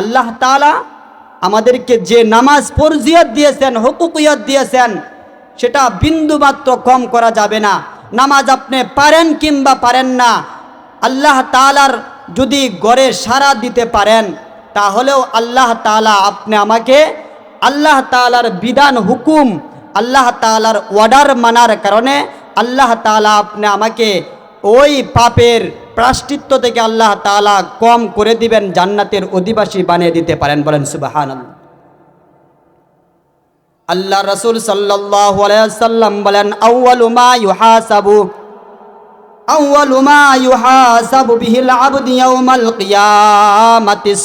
আল্লাহ তালা আমাদেরকে যে নামাজ ফরজিয়ত দিয়েছেন, হুকুকিয়ত দিয়েছেন, সেটা বিন্দুমাত্র কম করা যাবে না। নামাজ আপনি পারেন কিংবা পারেন না, আল্লাহ তালার যদি গড়ে সারা দিতে পারেন, তাহলেও আল্লাহ তালা আপনি আমাকে আল্লাহ তালার বিধান, হুকুম, আল্লাহ তালার অর্ডার মানার কারণে আল্লাহ তালা আপনি আমাকে ওই পাপের প্রাশ্চিত্য থেকে আল্লাহ তালা কম করে দিবেন, জান্নাতের অধিবাসী বানিয়ে দিতে পারেন বলেন সুবাহান আল্লাহ রসুল সাল্লাম বলেন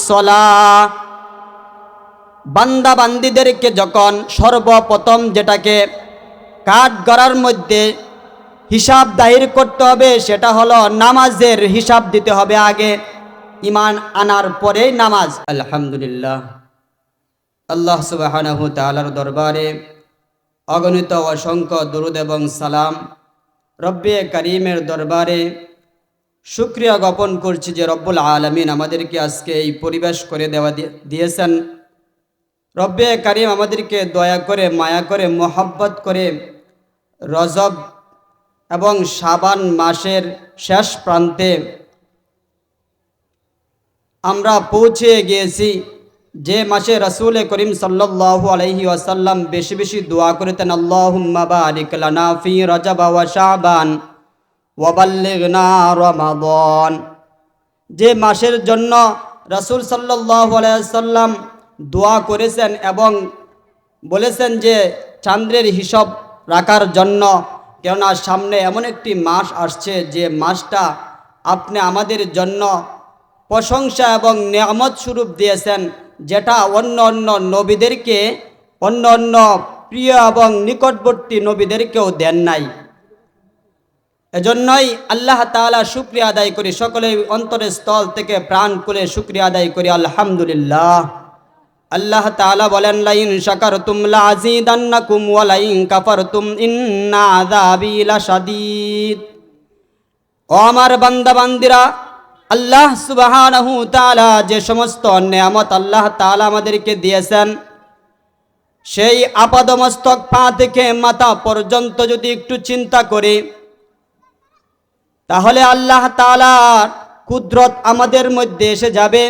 সালাহ। বান্দা বান্দিদেরকে যখন সর্বপ্রথম যেটাকে কাঠ গড়ার মধ্যে হিসাব দায়ের করতে হবে, সেটা হলো নামাজের হিসাব দিতে হবে আগে, ইমান আনার পরেই নামাজ। আলহামদুলিল্লাহ। আল্লাহ তালার দরবারে অগণিত অসংখ্য দুরুদ এবং সালাম। রব্বে করিমের দরবারে শুক্রিয়া জ্ঞাপন করছি যে রব্বুল আলমিন আমাদেরকে আজকে এই পরিবেশ করে দেওয়া দিয়েছেন। রব্বে কারিম আমাদেরকে দয়া করে, মায়া করে, মোহাব্বত করে, রজব এবং সাবান মাসের শেষ প্রান্তে আমরা পৌঁছে গিয়েছি। যে মাসে রসুল করিম সাল্লাল্লাহু আলাইহি ওয়াসাল্লাম বেশি বেশি দোয়া করতেন, আল্লাহুম্মা বারিক লানা ফি রজব যে মাসের জন্য রসুল সাল্লাল্লাহু আলাইহি সাল্লাম দোয়া করেছেন এবং বলেছেন যে চান্দ্রের হিসাব রাখার জন্য কেননা সামনে এমন একটি মাস আসছে যে মাসটা আপনি আমাদের জন্য প্রশংসা এবং নিয়ামত স্বরূপ দিয়েছেন, যেটা অন্য অন্য নবীদেরকে, অন্য অন্য প্রিয় এবং নিকটবর্তী নবীদেরকেও দেন নাই। এজন্যই আল্লাহ তাআলা শুক্রিয়া আদায় করি সকলে অন্তরের স্থল থেকে প্রাণ খুলে শুক্রিয়া আদায় করি, আলহামদুলিল্লাহ। আল্লাহ তালা বলেন, লাইন শাকারতুম লাযিদান্নাকুম ওয়া লাইন কাফারতুম ইন্না আযাবি লাশাদীদ। ও আমার বান্দা বান্দিরা আল্লাহ সুবহানাহু তাআলা যে সমস্ত নেয়ামত আল্লাহ তাআলা আমাদেরকে দিয়েছেন, সেই আপাদমস্তক পা থেকে মাথা পর্যন্ত যদি একটু চিন্তা করি, তাহলে আল্লাহ তাআলার কুদরত আমাদের মধ্যে এসে যাবে।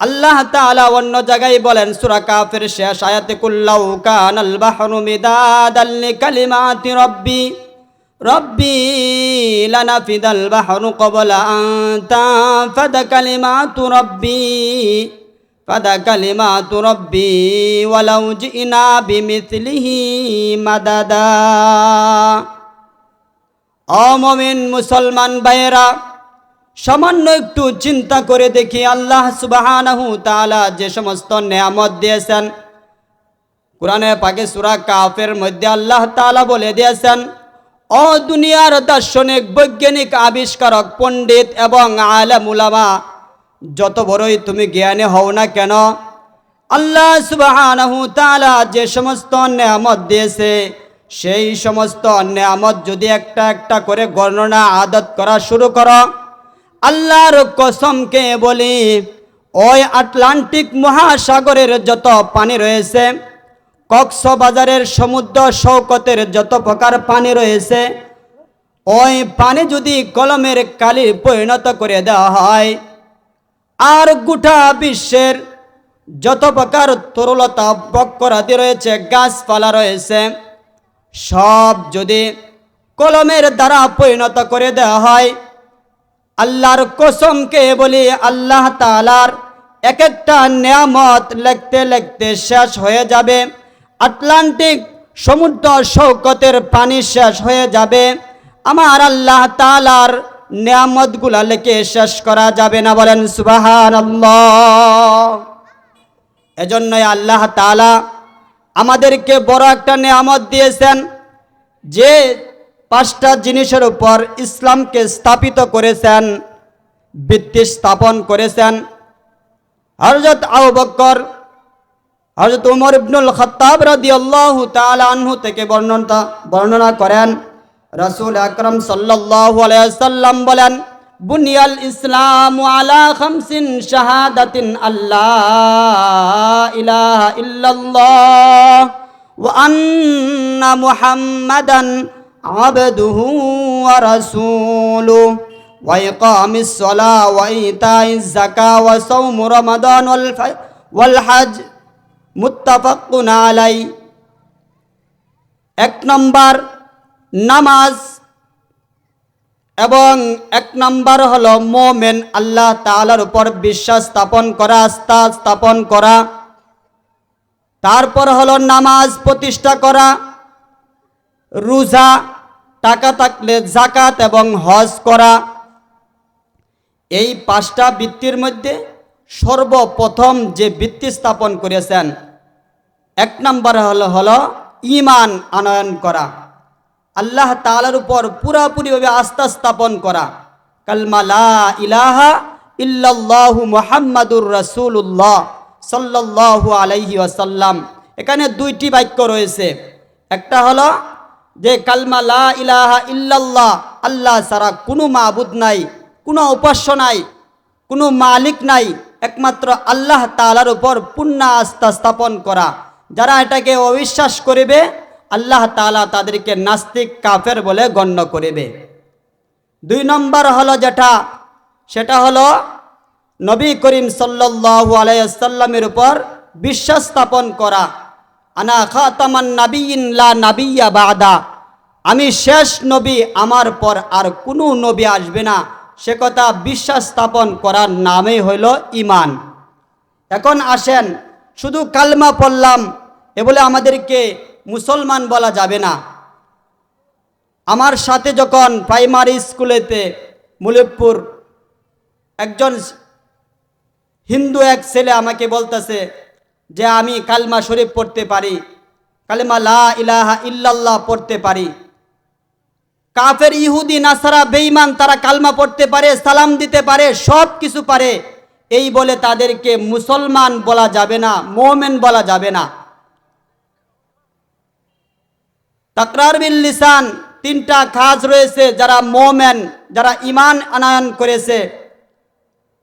আল্লাহ তাআলা অন্য জায়গায় বলেন, সূরা কাফের শেষ আয়াতে কুল্লাউ কানাল বাহরু মিদাদাল লিকালিমাতি রাব্বি রাব্বি লানাফিদাল বাহরু ক্বাবলা আন তানফাদা কালিমাতু রাব্বি, ফাদা কালিমাতু রাব্বি, ওয়ালাউ জিনা বিমিথলিহি মাদাদা। অমমিন মুসলমান ভাইয়েরা সামান্য একটু চিন্তা করে দেখি আল্লাহ সুবাহানাহু তাআলা যে সমস্ত নেয়ামত দিয়েছেন, কোরআনে পাকে সুরা কাফের মধ্যে আল্লাহ তাআলা বলে দিয়েছেন, অ দুনিয়ার দার্শনিক, বৈজ্ঞানিক, আবিষ্কারক, পণ্ডিত এবং আলেম উলামা, যত বড়ই তুমি জ্ঞানী হও না কেন, আল্লাহ সুবাহানাহু তাআলা যে সমস্ত নেয়ামত দিয়েছে, সেই সমস্ত নেয়ামত যদি একটা একটা করে গণনা, আদত করা শুরু করো। আল্লাহর কসমকে বলি, ওই আটলান্টিক মহাসাগরের যত পানি রয়েছে, কক্সবাজারের সমুদ্র সৌকতের যত প্রকার পানি রয়েছে, ওই পানি যদি কলমের কালি পরিণত করে দেওয়া হয়, আর গোটা বিশ্বের যত প্রকার তরলতা, বক্করাদি রয়েছে, গাছপালা রয়েছে, সব যদি কলমের দ্বারা পরিণত করে দেওয়া হয় আল্লাহর কসমকে বলি আল্লাহ তালার এক একটা নিয়ামত লিখতে লিখতে শেষ হয়ে যাবে। আটলান্টিক সমুদ্র সৌকতের পানি শেষ হয়ে যাবে। আমার আল্লাহ তালার নিয়ামতগুলা লেখে শেষ করা যাবে না বলেন সুবাহান এজন্যই আল্লাহ তালা আমাদেরকে বড় একটা নিয়ামত দিয়েছেন যে পাঁচটা জিনিসের উপর ইসলামকে স্থাপিত করেছেন বৃত্তি স্থাপন করেছেন। হরজত আউ বক্কর হরজত উমর ইবনুল খত্তাব রদি আল্লাহ তালহু থেকে বর্ণনা বর্ণনা করেন। রসুল আকরম সাল্লাহ আলাইসাল্লাম বলেন, বুনিয়াল ইসলাম আলা খামসিন শাহাদাতিন আল্লাহ ইলাহ ইল্লাল্লাহ ওয়া আন্না মুহাম্মাদান عبده ورسوله وإقام الصلاة وإيتاء الزكاة وصوم رمضان والف- والحج متفق عليه এক নম্বর নামাজ এবং এক নম্বর হলো মোমেন আল্লাহ তাআলার উপর বিশ্বাস স্থাপন করা আস্থা স্থাপন করা তারপর হলো নামাজ প্রতিষ্ঠা করা রোজা টাকা থাকলে জাকাত এবং হজ করা। এই পাঁচটা বৃত্তির মধ্যে সর্বপ্রথম যে বৃত্তি স্থাপন করেছেন, এক নম্বর হল, হলো ইমান আনয়ন করা। আল্লাহ তালার উপর পুরাপুরিভাবে আস্থা স্থাপন করা। কালমা লা ইলাহা ইল্লাল্লাহু মুহাম্মাদুর রাসূলুল্লাহ সাল্লাল্লাহু আলাইহি ওয়াসাল্লাম। এখানে দুইটি বাক্য রয়েছে। একটা হলো যে কালমা লা ইলাহা ইল্লাল্লাহ, আল্লাহ ছাড়া কোনো মাবুদ নাই, কোনো উপাস্য নাই, কোনো মালিক নাই, একমাত্র আল্লাহ তালার উপর পূর্ণ আস্থা স্থাপন করা। যারা এটাকে অবিশ্বাস করিবে, আল্লাহ তাআলা তাদেরকে নাস্তিক, কাফের বলে গণ্য করিবে। দুই নম্বর হলো যেটা, সেটা হলো নবী করিম সাল্লাল্লাহু আলাইসাল্লামের উপর বিশ্বাস স্থাপন করা। আনা খাতামান নাবিয়িন লা নাবিয়্যা বাদা। আমি শেষ নবী আমার পর আর কোনো নবী আসবে না। সে কথা বিশ্বাস স্থাপন করার নামই হইল ইমান এখন আসেন, শুধু কালমা পড়লাম, এ বলে আমাদেরকে মুসলমান বলা যাবে না। আমার সাথে যখন প্রাইমারি স্কুলেতে মুলিবপুর একজন হিন্দু এক ছেলে আমাকে বলতেছে যে আমি কালমা শরীফ পড়তে পারি, কালেমা লা ইলাহা ইল্লাল্লাহ পড়তে পারি। কাফের ইহুদি, নাসারা, বেঈমান, তারা কালমা পড়তে পারে, সালাম দিতে পারে, সব কিছু পারে। এই বলে তাদেরকে মুসলমান বলা যাবে না, মোমেন বলা যাবে না। তাকরার বিল লিসান, তিনটা কাজ রয়েছে যারা মোমেন, যারা ইমান আনায়ন করেছে।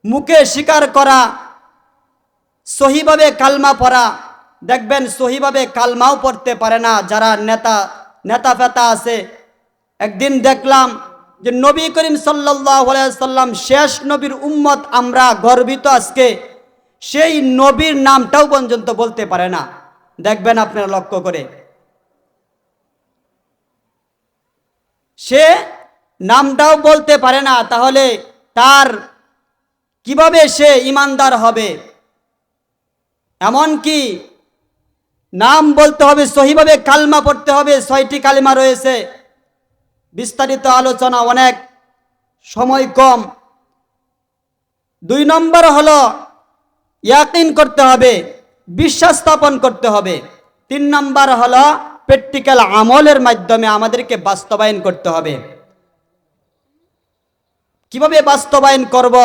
মুখে স্বীকার করা সহিভাবে কালমা পড়া, দেখবেন সহিভাবে কালমাও পড়তে পারে না যারা নেতা নেতা ফেতা আছে। একদিন দেখলাম যে নবী করিম সাল্লাহ সাল্লাম শেষ নবীর উম্মত আমরা গর্বিত আজকে। সেই নবীর নামটাও পর্যন্ত বলতে পারে না। দেখবেন আপনারা লক্ষ্য করে। সে নামটাও বলতে পারে না, তাহলে তার কীভাবে সে ইমানদার হবে? এমন কি নাম বলতে হবে, সহিভাবে কালমা পড়তে হবে, ছয়টি কালিমা রয়েছে। বিস্তারিত আলোচনা অনেক সময় কম। দুই নম্বর হল, ইয়াকিন করতে হবে, বিশ্বাস স্থাপন করতে হবে। তিন নম্বর হল, প্র্যাকটিক্যাল আমলের মাধ্যমে আমাদেরকে বাস্তবায়ন করতে হবে। কীভাবে বাস্তবায়ন করব?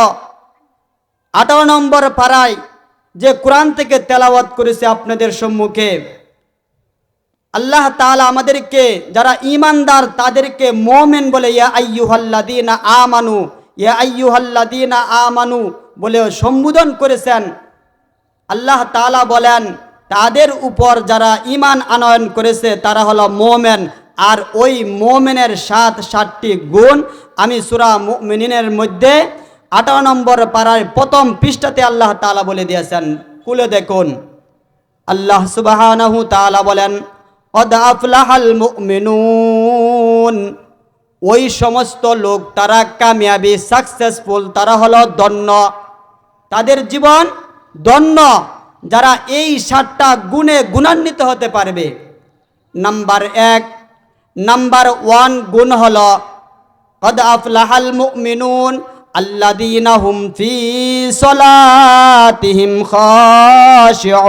আঠারো নম্বর পাড়ায় যে কোরআন থেকে তেলাওয়াত করেছে আপনাদের সম্মুখে, আল্লাহ তাআলা আমাদেরকে, যারা ইমানদার তাদেরকে মোমেন বলে, ইয়া আইয়ুহাল্লাদিনা আমানু, ইয়া আইয়ুহাল্লাদিনা আমানু বলে সম্বোধন করেছেন। আল্লাহ তাআলা বলেন, তাদের উপর যারা ইমান আনয়ন করেছে, তারা হলো মোমেন। আর ওই মোমেনের সাত সাতটি গুণ আমি সুরা মুমিনিনের মধ্যে আঠারো নম্বর পাড়ার প্রথম পৃষ্ঠাতে আল্লাহ তালা বলে দিয়েছেন, কুলে দেখুন। আল্লাহ সুবহানাহু তাআলা বলেন মুমিনুন। ওই সমস্ত লোক, তারা কামিয়াবি সাকসেসফুল তারা হলো দন্য তাদের জীবন দন্য যারা এই সাতটা গুণে গুণান্বিত হতে পারবে। নাম্বার এক। নাম্বার ওয়ান গুণ হল কদ আফলাহাল মুমিনুন। আল্লাযীনা হুম ফি সলাতিহিম খাশিউন।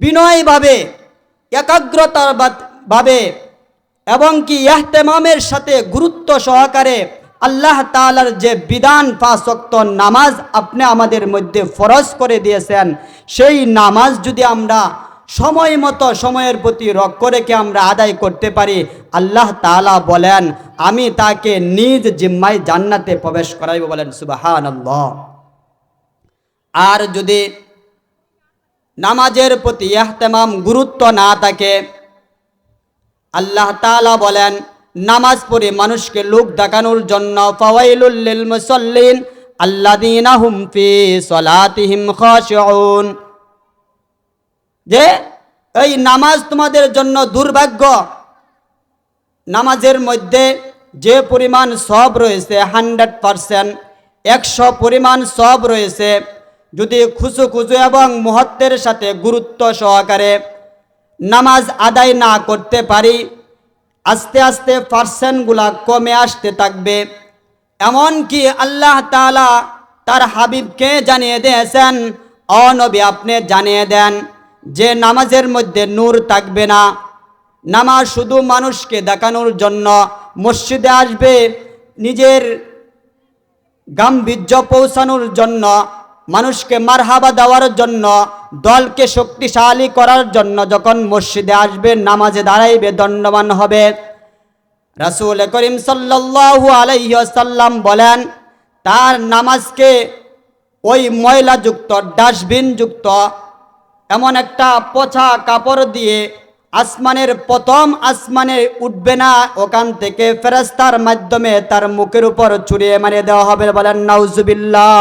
বিনয়ভাবে, একাগ্রতার ভাবে, এবং কি ইহতেমামের সাথে গুরুত্ব সহকারে আল্লাহ তাআলার যে বিধান ফাঁসক্ত নামাজ আপনি আমাদের মধ্যে ফরজ করে দিয়েছেন, সেই নামাজ যদি আমরা সময় মতো সময়ের প্রতি রক্ষ রেখে আমরা আদায় করতে পারি। আল্লাহ তাআলা বলেন, আমি তাকে নিজ জিম্মায় জান্নাতে প্রবেশ করাইব বলেন সুবাহান আর যদি নামাজের প্রতি ইহতেমাম গুরুত্ব না থাকে, আল্লাহ তাআলা বলেন, নামাজ পড়ে মানুষকে লোক দেখানোর জন্য ফাওয়াইলুল লিল মুসাল্লিন, আল্লাযীনা হুম ফি সলাতিহিম খাশিউন। যে, এই নামাজ তোমাদের জন্য দুর্ভাগ্য। নামাজের মধ্যে যে পরিমাণ সব রয়েছে, হান্ড্রেড পারসেন্ট, একশো পরিমাণ সব রয়েছে, যদি খুশু খুশু এবং মুহূর্তের সাথে গুরুত্ব সহকারে নামাজ আদায় না করতে পারি, আস্তে আস্তে পার্সেন্টগুলা কমে আসতে থাকবে। এমনকি আল্লাহ তাআলা তার হাবিবকে জানিয়ে দিয়েছেন অনবী আপনি জানিয়ে দেন। যে নামাজের মধ্যে নূর থাকবে না, নামাজ শুধু মানুষকে দেখানোর জন্য মসজিদে আসবে, নিজের গাম্ভীর্য পৌঁছানোর জন্য, মানুষকে মারহাবা দেওয়ার জন্য, দলকে শক্তিশালী করার জন্য যখন মসজিদে আসবে, নামাজে দাঁড়াইবে দণ্ডমান হবে। রাসূল করিম সাল্লাল্লাহু আলাইহি ওয়াসাল্লাম বলেন, তার নামাজকে ওই ময়লাযুক্ত, ডাস্টবিনযুক্ত এমন একটা পচা কাপড় দিয়ে আসমানের প্রথম আসমানে উঠবে না, ওখান থেকে ফেরেস্তার মাধ্যমে তার মুখের উপর ছুড়িয়ে মারিয়ে দেওয়া হবে বলেন, নাউজুবিল্লাহ।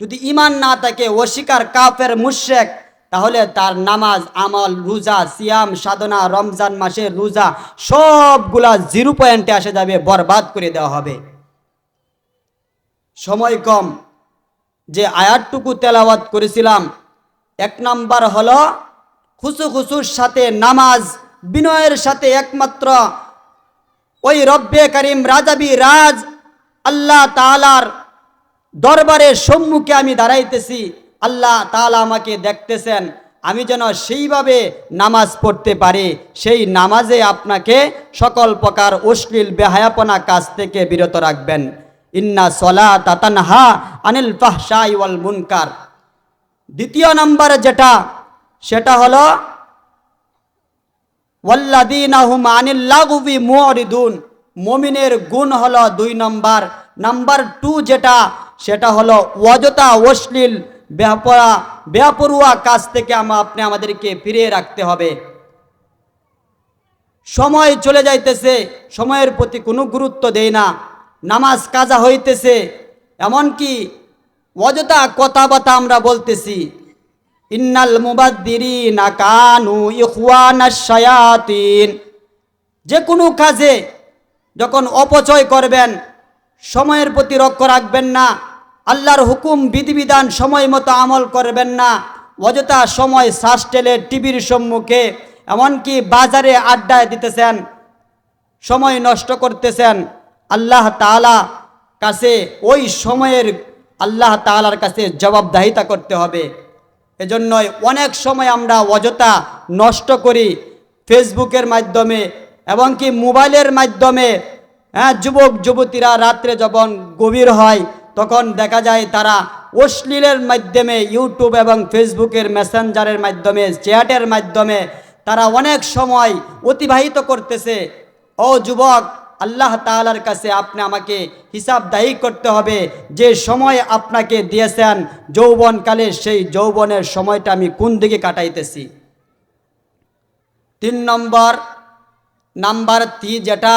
যদি ইমান না থাকে, অস্বীকার কাফের মুশেক তাহলে তার নামাজ, আমল, রোজা, সিয়াম, সাধনা, রমজান মাসের রোজা সবগুলা জিরো পয়েন্টে আসে যাবে, বরবাদ করে দেওয়া হবে। সময় কম। যে আয়াতটুকু তেলাওয়াত করেছিলাম, এক নাম্বার হল খুশু খুশুর সাথে নামাজ, বিনয়ের সাথে একমাত্র ওই রব্বে করিম রাজাবি রাজ, আল্লাহ তালার দরবারের সম্মুখে আমি দাঁড়াইতেছি, আল্লাহ তাআলা আমাকে দেখতেছেন, আমি যেন সেইভাবে নামাজ পড়তে পারি, সেই নামাজে আপনাকে সকল প্রকার অশ্লীল বেহায়াপনা কাজ থেকে বিরত রাখবেন। ইন্না সলা তাতানহা আনিল ফাহশাই ওয়াল মুনকার। দ্বিতীয় নম্বরে যেটা, সেটা হলো ওয়াল্লাদিনাহুম আনিল লাগুবি মুরিদুন মমিনের গুণ হলো দুই নম্বর। নাম্বার টু যেটা, সেটা হলো অযথা অশ্লীল ব্যাপরা ব্যাপরুয়া কাজ থেকে আমরা আপনি আমাদেরকে ফিরিয়ে রাখতে হবে। সময় চলে যাইতেছে, সময়ের প্রতি কোনো গুরুত্ব দেয় না। নামাজ কাজা হইতেছে, এমনকি অযথা কথাবার্তা আমরা বলতেছি, ইন্নাল মুবাদ্দিরিনা কানু ইখওয়ানাশ শায়াতিন। যে কোনো কাজে যখন অপচয় করবেন, সময়ের প্রতি লক্ষ্য রাখবেন না, আল্লাহর হুকুম, বিধিবিধান, সময় মতো আমল করবেন না, অযথা সময় শ্বাস টেলে টিভির সম্মুখে, এমনকি বাজারে আড্ডায় দিতেছেন, সময় নষ্ট করতেছেন আল্লাহ তাআলা কাছে ওই সময়ের আল্লাহ তাআলার কাছে জবাবদাহিতা করতে হবে। এজন্যই অনেক সময় আমরা অযথা নষ্ট করি ফেসবুকের মাধ্যমে এবং কি মোবাইলের মাধ্যমে হ্যাঁ যুবক, যুবতীরা রাত্রে যখন গভীর হয়, তখন দেখা যায় তারা অশ্লীলের মাধ্যমে ইউটিউব এবং ফেসবুকের মেসেঞ্জারের মাধ্যমে, চ্যাটের মাধ্যমে তারা অনেক সময় অতিবাহিত করতেছে। ও যুবক আল্লাহ তাআলার কাছে আপনি আমাকে হিসাব দায়ী করতে হবে। যে সময় আপনাকে দিয়েছেন যৌবনকালে, সেই যৌবনের সময়টা আমি কোন দিকে কাটাইতেছি? তিন নম্বর, নাম্বার তি যেটা,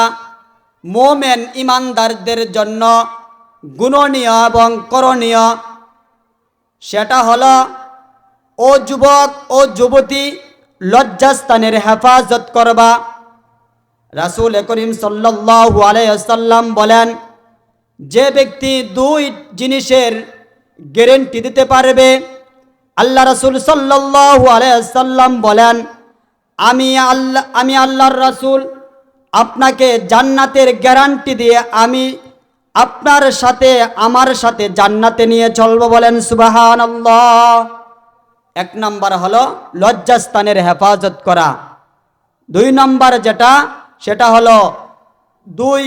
মোমেন ইমানদারদের জন্য গুণনীয় এবং করণীয়, সেটা হলো, ও যুবক ও যুবতী লজ্জাস্থানের হেফাজত করবা রাসুল করিম সাল্লাল্লাহু আলাইসাল্লাম বলেন, যে ব্যক্তি দুই জিনিসের গ্যারেন্টি দিতে পারবে, আল্লাহ রাসুল সাল্লাল্লাহু আলাইসাল্লাম বলেন, আমি আল্লাহ, আমি আল্লাহর রাসুল, আপনাকে জান্নাতের গ্যারান্টি দিয়ে আমি আপনার সাথে, আমার সাথে জান্নাতে নিয়ে চলবো বলেন সুবাহান এক নম্বর হলো লজ্জাস্থানের হেফাজত করা। দুই নম্বর যেটা সেটা হলো দুই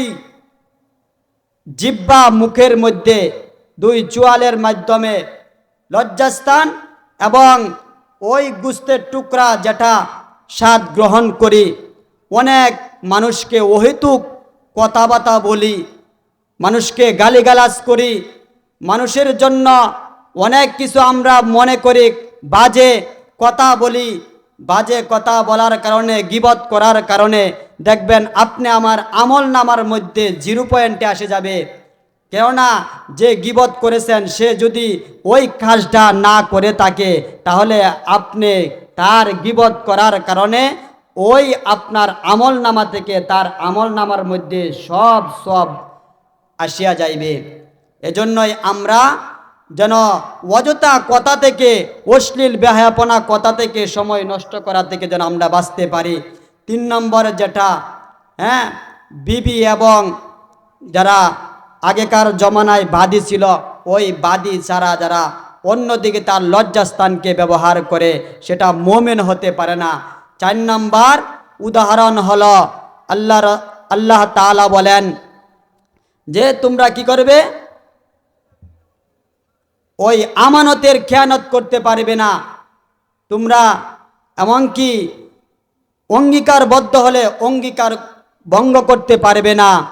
জিব্বা মুখের মধ্যে, দুই চুয়ালের মাধ্যমে লজ্জাস্থান এবং ওই গুস্তের টুকরা যেটা স্বাদ গ্রহণ করি। অনেক মানুষকে অহেতুক কথাবার্তা বলি, মানুষকে গালিগালাজ করি, মানুষের জন্য অনেক কিছু আমরা মনে করি বাজে কথা বলি বাজে কথা বলার কারণে, গিবত করার কারণে, দেখবেন আপনি আমার আমল নামার মধ্যে জিরো পয়েন্টে আসে যাবে। কেননা, যে গিবত করেছেন, সে যদি ওই কাজটা না করে থাকে, তাহলে আপনি তার গিবত করার কারণে ওই আপনার আমল নামা থেকে তার আমল নামার মধ্যে সব সব আসিয়া যাইবে। এজন্যই আমরা যেন অযথা কথা থেকে, অশ্লীল বেহায়াপনা কথা থেকে সময় নষ্ট করা থেকে যেন আমরা বাঁচতে পারি। তিন নম্বর যেটা হ্যাঁ বিবি এবং যারা আগেকার জমানায় বাদী ছিল, ওই বাদী ছাড়া যারা অন্যদিকে তার লজ্জাস্থানকে ব্যবহার করে, সেটা মোমেন হতে পারে না। চার নম্বর উদাহরণ হলো, আল্লাহ আল্লাহ তাআলা বলেন যে তোমরা কি করবে? ওই আমানতের খেয়ানত করতে পারবে না। তোমরা এমনকি অঙ্গীকারবদ্ধ হলে অঙ্গীকার ভঙ্গ করতে পারবে না।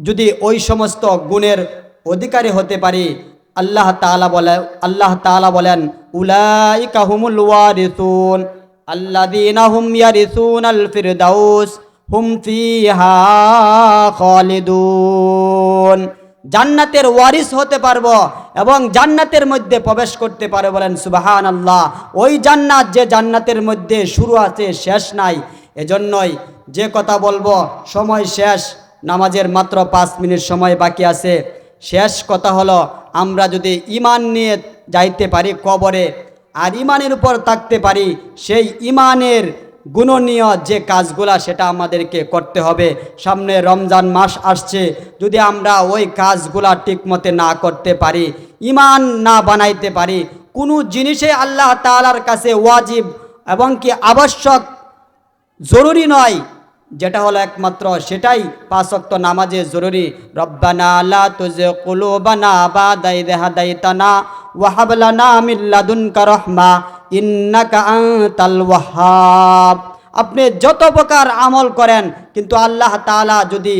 যদি ওই সমস্ত গুণের অধিকারী হতে পারি, আল্লাহ তাআলা বলে, আল্লাহ তাআলা বলেন, উলাইকা হুমুল ওয়ারিসুন, আল্লাযীনা হুম ইয়ারিসুনাল ফিরদাউস, হুম ফিহা খালিদুন। জান্নাতের ওয়ারিস হতে পারব এবং জান্নাতের মধ্যে প্রবেশ করতে পারে বলেন সুবাহান আল্লাহ ওই জান্নাত যে জান্নাতের মধ্যে শুরু আছে, শেষ নাই, এজন্যই যে কথা বলব, সময় শেষ, নামাজের মাত্র পাঁচ মিনিট সময় বাকি আছে। শেষ কথা হলো, আমরা যদি ইমান নিয়ে যাইতে পারি কবরে, আর ইমানের উপর থাকতে পারি, সেই ইমানের গুণনীয় যে কাজগুলা সেটা আমাদেরকে করতে হবে। সামনে রমজান মাস আসছে, যদি আমরা ওই কাজগুলা ঠিকমতে না করতে পারি ইমান না বানাইতে পারি, কোনো জিনিসে আল্লাহ তালার কাছে ওয়াজিব এবং কি আবশ্যক জরুরি নয় যেটা হলো একমাত্র সেটাই পাঁচক্ত নামাজে জরুরি। লানা মিন ইন্নাকা ওয়াহ্হাব আপনি যত প্রকার আমল করেন, কিন্তু আল্লাহ তালা যদি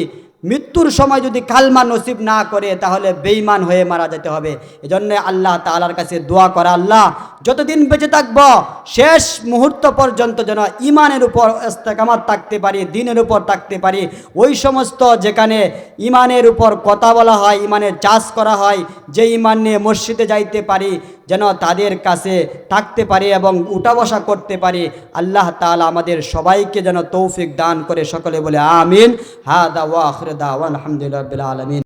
মৃত্যুর সময় যদি কালমা নসিব না করে, তাহলে বেঈমান হয়ে মারা যেতে হবে। এজন্য আল্লাহ তালার কাছে দোয়া করা আল্লাহ যতদিন বেঁচে থাকব, শেষ মুহূর্ত পর্যন্ত যেন ইমানের উপর ইস্তেকামাত থাকতে পারি, দিনের উপর থাকতে পারি। ওই সমস্ত যেখানে ইমানের উপর কথা বলা হয় ইমানের চাষ করা হয়, যে ইমান নিয়ে মসজিদে যাইতে পারি, যেন তাদের কাছে থাকতে পারি এবং উঠা বসা করতে পারি। আল্লাহ তাআলা আমাদের সবাইকে যেন তৌফিক দান করে সকলে বলে, আমিন। হা দা ওয়া আখির দাওয়ান, আলহামদুলিল্লাহ আলামিন।